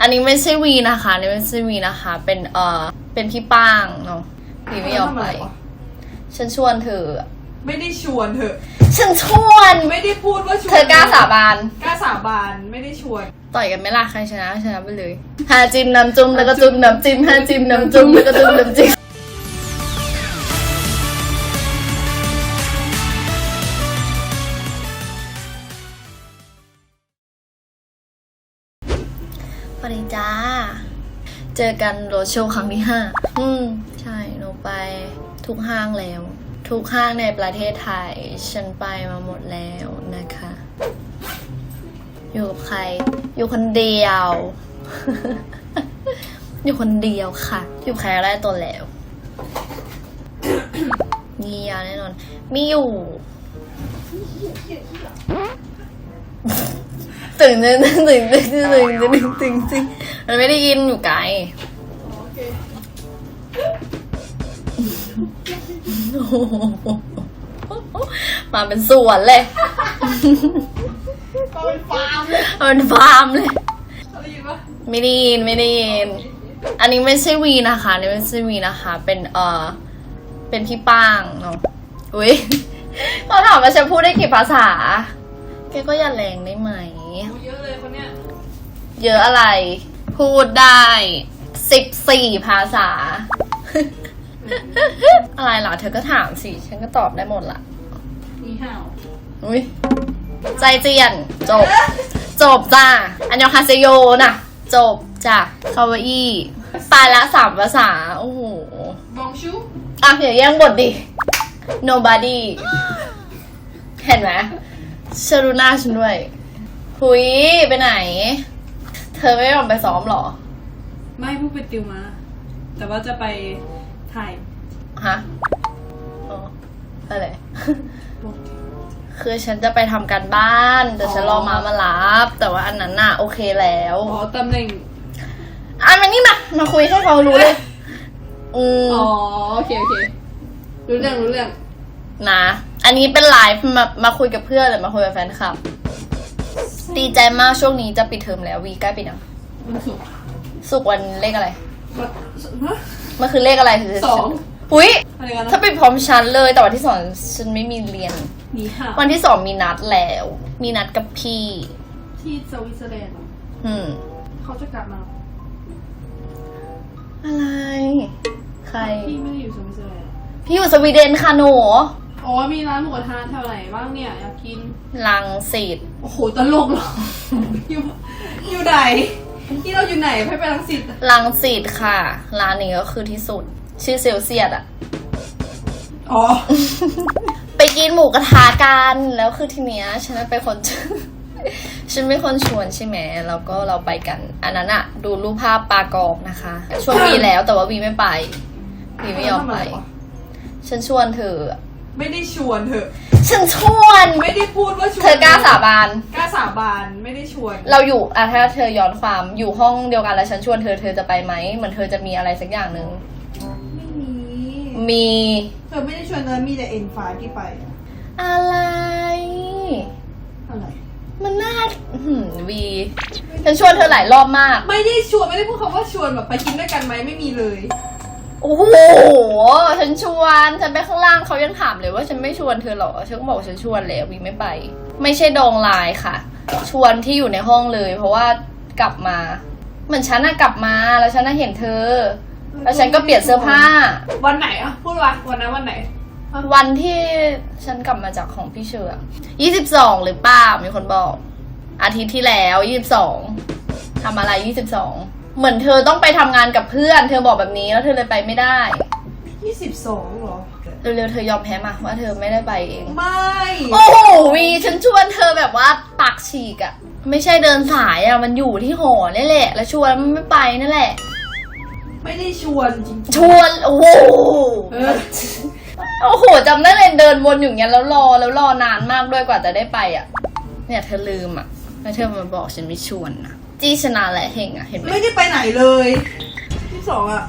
อันนี้ไม่ใช่วีนะคะ อันนี้ไม่ใช่วีนะคะ เป็นเอ่อเป็นพี่ป้างเนาะวีไม่ยอมไป ฉันชวนเธอ ไม่ได้ชวนเธอ ฉันชวน ไม่ได้พูดว่าชวนเธอกล้าสาบาน กล้าสาบานไม่ได้ชวน ต่อยกันไหมล่ะใครชนะชนะไปเลยหาจิ้มน้ำจุ่มแล้วก็จุ่มน้ำจิ้มหาจิ้มน้ำจุ่มแล้วก็จุ่มน้ำจิ้ม เจอกันโรดโชว์ครั้งที่ห้าอืม ใช่หนูไปทุกห้างแล้ว ทุกห้างในประเทศไทย ฉันไปมาหมดแล้วนะคะ อยู่กับใคร อยู่คนเดียว อยู่คนเดียวค่ะ อยู่ใครได้ตัวแล้วเงียแน่นอน มีอยู่ ตึงตึงตึงตึงตึงตึงตึงตึงตึงตึงมันไม่ได้ยินอยู่ไกลมาเป็นสวนเลยก็เป็นฟาร์มเลยมาเป็นฟาร์มเลยได้ยินปะไม่ได้ยินไม่ได้ยิน อันนี้ไม่ใช่วีนะคะนนี้ไม่ใช่วีนะคะ เป็นเอ่อเป็นพี่ป้างเนาะอุ้ยเขาถามว่าฉันพูดได้กี่ภาษา แกก็อย่าแรงได้ไหม เยอะอะไร พูดได้สิบสี่ภาษา อะไรเหรอเธอก็ถามสิ ฉันก็ตอบได้หมดละมีห่าวอุ้ยใจเจียน จบ จบจ้า อันยองคาเซโยน่ะจบจ้ะคาวาอี้ตายละสามภาษา โอ้โห บองชู อะอย่าแย่งบทดิ nobody เห็นไหมชรุน่าฉันด้วย หุย ไปไหน เธอไม่ยอมไปซ้อมเหรอ ไม่เพิ่งไปติวมา แต่ว่าจะไปถ่ายฮะอ๋ออะไรคือฉันจะไปทำการบ้าน แต่ฉันรอมามารับ แต่ว่าอันนั้นน่ะโอเคแล้ว อ๋อตำแหน่ง อันมานี่มา มาคุยให้เขารู้เลย อืม อ๋อโอเคโอเค รู้เรื่องรู้เรื่อง นะ อันนี้เป็นไลฟ์มามาคุยกับเพื่อนหรือมาคุยกับแฟนคลับ ดีใจมากช่วงนี้จะปิดเทอมแล้ววีใกล้ปิดยังมันสุกร์สุกร์วันเลขอะไร วันฮะ มันคือเลขอะไรถือสองอุ้ยอะไรกันถ้านะไปพร้อมฉันเลยแต่วันที่สองฉันไม่มีเรียน มีห่าววันที่สองมีนัดแล้ว มีนัดกับพี่ ที่สวิตเซอร์แลนด์เหรออืม เขาจะกลับมาอะไร ใคร พี่ไม่ได้อยู่สวิตเซอร์แลนด์พี่อยู่สวีเดนค่ะหนู อ๋อมีร้านหมูกระทะแถวไหนบ้างเนี่ยอยากกิน ลังสิตโอ้โหตลกเหรอ อยู่อยู่ไหนที่เราอยู่ไหนไปไปรังสิตลังสิตค่ะ ร้านนี้ก็คือที่สุด ชื่อเซลเซียดอะอ๋อ ไปกินหมูกระทะกันแล้วคือทีเนี้ยฉันเป็นคนฉันเป็นคนชวนใช่ไหมแล้วก็เราไปกัน อันนั้นอะดูรูปภาพปลากรอบนะคะชวนวีแล้วแต่ว่าวีไม่ไปวีไม่ยอมไป ฉันชวนเธอ ไม่ได้ชวนเธอฉันชวน ไม่ได้พูดว่าชวนเธอกล้าสาบาน กล้าสาบานไม่ได้ชวน เราอยู่อะถ้าเธอย้อนความอยู่ห้องเดียวกันแล้วฉันชวนเธอเธอจะไปไหมเหมือนเธอจะมีอะไรสักอย่างหนึ่งไม่มีมี เธอไม่ได้ชวนเธอมีแต่เอ็นไฟที่ไปอะอะไร อะไร มันน่าอื้อหือวีฉันชวนเธอหลายรอบมาก ไม่ได้ชวนไม่ได้พูดคำว่าชวนแบบไปกินด้วยกันไหมไม่มีเลย โอ้โหฉันชวนฉันไปข้างล่างเขายังถามเลยว่าฉันไม่ชวนเธอเหรอฉันก็บอกว่าฉันชวนแล้ววีไม่ไป ไม่ใช่ดองไลน์ค่ะ ชวนที่อยู่ในห้องเลย เพราะว่ากลับมา เหมือนฉันน่ะกลับมาแล้วฉันน่ะเห็นเธอ แล้วฉันก็เปลี่ยนเสื้อผ้า วันไหนอะพูดว่าวันนั้นวันไหน วันที่ฉันกลับมาจากของพี่เชือยี่สิบสองหรือเปล่ามีคนบอก อาทิตย์ที่แล้วยี่สิบสองทำอะไรยี่สิบสอง เหมือนเธอต้องไปทำงานกับเพื่อน เธอบอกแบบนี้แล้วเธอเลยไปไม่ได้ ยี่สิบสองหรอ เร็วๆเธอยอมแพ้มาว่าเธอไม่ได้ไปเอง ไม่ โอ้โหวีฉันชวนเธอแบบว่าปากฉีกอะไม่ใช่เดินสายอะมันอยู่ที่หอนี่แหละ แล้วชวนมันไม่ไปนั่นแหละ ไม่ได้ชวนจริงๆชวนโอ้โหเออโอ้โหจำได้เลยเดินวนอยู่อย่างเงี้ยแล้วรอแล้วรอนานมากด้วยกว่าจะได้ไปอะเนี่ยเธอลืมอะแล้วเธอมาบอกฉันไม่ชวนนะ จี้ชนะแหละเฮงอะเห็นไหม ไม่ได้ไปไหนเลยที่สองอะ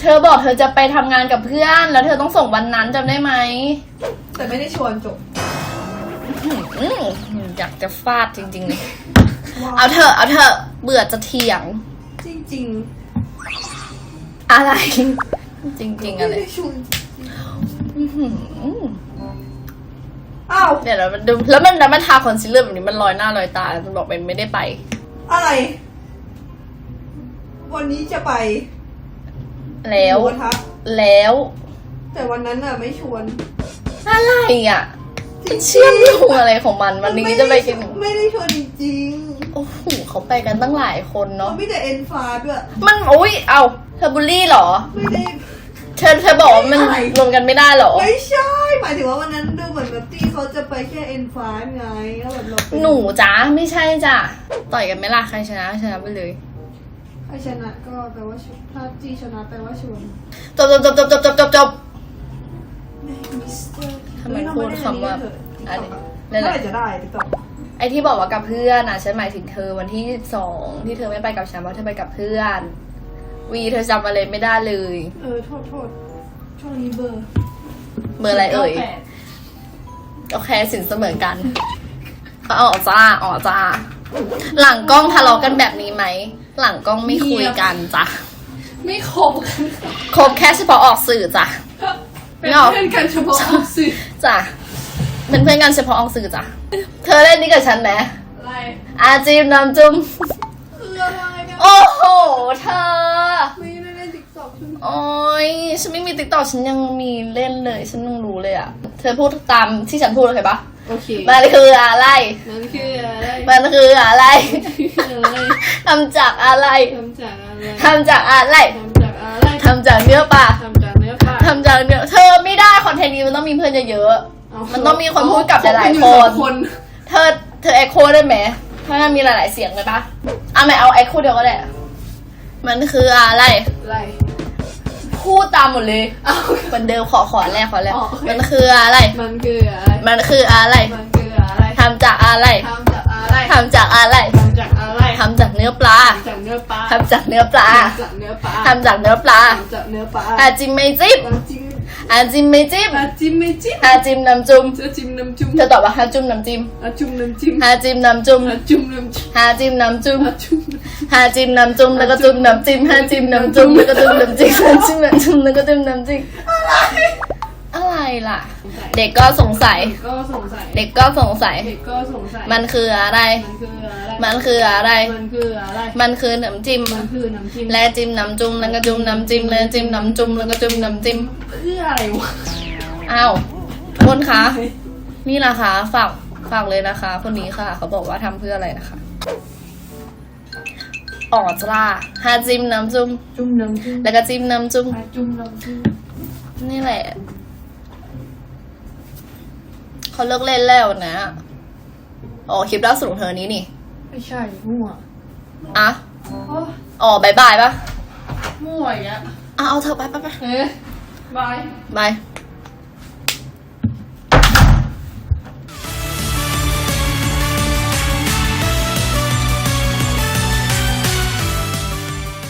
เธอบอกเธอจะไปทำงานกับเพื่อน แล้วเธอต้องส่งวันนั้นจำได้ไหมแต่ไม่ได้ชวนจบอืมอยากจะฟาดจริงๆเลย เอาเถอะเอาเถอะเบื่อจะเถียงจริงอะไรจๆริงๆอะไรม่ด้ชวนอื้อหืออ้าวเดี๋ยวเราดูแล้วมันแล้วมันทาคอนซีลเลอร์แบบนี้มันลอยหน้าลอยตามันบอกเป็นไม่ได้ไป อะไร วันนี้จะไปแล้ว หมูกระทะแล้ว แต่วันนั้นน่ะไม่ชวนอะไรอะมันเชื่อมโยงอะไรของมัน วันนี้จะไปกิน ไม่ได้ชวนจริงโอ้โหเขาไปกันตั้งหลายคนๆมันเนาะ ไม่แต่เอ็นฟาด้วย มันอุ้ยเอาเธอบูลลี่เหรอ ไม่ได้เธอเธอบอกว่ามันอะไร รวมกันไม่ได้เหรอ ไม่ใช่ หมายถึงว่าวันนั้นดูเหมือนแบบที่เขาจะไปแค่เอ็นฟาไงแล้วแบบเราเป็หนูจ้าไม่ใช่จ้ะต่อยกันไหมล่ะใครชนะชนะไปเลยใครชนะก็แปลว่าชวนถ้าจีชนะแปลว่าชวนจบจบจบจบจบจบจบจบมิสเตอร์ทำไมพูดคำว่าอันนี้นั่เมื่นอแหละไหร่จะได้ติ๊กต็อกไอที่บอกว่ากับเพื่อนอะฉันหมายถึงเธอวันที่สองที่เธอไม่ไปกับฉันเพราะเธอไปกับเพื่อน วีเธอจำอะไรไม่ได้เลย เออโทษโทษช่วงนี้เบอร์เบอร์อะไรเอ่ยก้าแปดโอเคสินเสมอกันอ๋อจ้าอ๋อจ้า หลังกล้องทะเลาะกันแบบนี้ไหม หลังกล้องไม่คุยกันจ้ะ ไม่คบกันคบแค่เฉพาะออกสื่อจ้ะเป็นไม่เอาเพื่อนกันเฉพาะออกสื่อจ้ะเป็นเพื่อนกันเฉพาะออกสื่อจ้ะ เธอเล่นนี้กับฉันไหมอะไรอาจีมน้ำจุ้มคืออะไรกัน โอ้โห เธอ ไม่ได้เล่นติ๊กต็อกใช่ไหมโอ้ยฉันไม่มีติ๊กต็อกฉันยังมีเล่นเลย ฉันยังรู้เลยอะ เธอพูดตามที่ฉันพูดโอเคปะโอเคมันคืออะไร มันคืออะไรมันคืออะไรคืออะไรทำจากอะไรทำจากอะไรทำจากอะไรทำจากอะไรทำจากเนื้อปลาทำจากเนื้อปลาทำจากเนื้อเธอไม่ได้คอนเทนต์นี้มันต้องมีเพื่อนเยอะเอามันต้องมีคนพูดกับหลายๆคคนนคนๆเธอ เธอเอ็กโคได้ไหมถ้า มันมีหลาย ๆ เสียงเลยปะเอาไหมเอาเอ็กโคเดียวก็ได้ มันคืออะไรอะไร พูดตามหมดเลยเอา เหมือนเดิมขอขอแรกขอแรกอ๋อโอเค มันคืออะไร มันคืออะไร มันคืออะไรมันคืออะไรทำจากอะไรทำจากอะไรทำจากอะไรทำจากอะไรทำจากเนื้อปลาทำจากเนื้อปลาทำจากเนื้อปลาทำจากเนื้อปลาทำจากเนื้อปลาทำจากเนื้อปลาอาจิมไม่จิ้มน้ำจิ้ม อาจิมไม่จิ้มอาจิ้มไม่จิ้มอาจิมน้ำจุ่มจะจิ้มน้ำจุ่มเธอตอบว่าฮาจุ่มน้ำจิ้มอาจุ่มน้ำจิ้มฮาจิมน้ำจุ่มอาจุ่มน้ำจิ้มฮาจิมน้ำจุ่มอาจุ่มฮาจิมน้ำจุ่มแล้วก็จุ่มน้ำจิ้มฮาจิมน้ำจุ่มแล้วก็จุ่มน้ำจิ้มฮาจิมน้ำจุ่มแล้วก็จุ่มน้ำจิ้มอะไร ล่ะ เด็กก็สงสัย ก็สงสัย เด็กก็สงสัย เด็กก็สงสัยมันคืออะไรมันคืออะไร มันคืออะไร มันคืออะไร มันคือน้ำจิ้ม มันคือน้ำจิ้ม และจิ้มน้ำจุ่มแล้วก็จุ่มน้ำจิ้มแล้วจิ้มน้ำจุ่มแล้วก็จุ่มน้ำจิ้มเพื่ออะไรวะ อ้าวคนคะนี่นะคะฝากฝากเลยนะคะ คนนี้ค่ะ เขาบอกว่าทำเพื่ออะไรนะคะอ๋อจ้าฮาจิ้มน้ำจุ่มจุ่มน้ำจิ้มแล้วก็จิ้มน้ำจุ่มอาจุ่มน้ำจิ้มนี่แหละ เขาเลิกเล่นแล้วนะอ๋อคลิปล่าสุดของเธอนี้นี่ไม่ใช่มั่วอะโอ้อ๋อบายบายปะมั่วอย่างเงี้ยอะเอาเธอไปไปไปเอ๊ะบาย บาย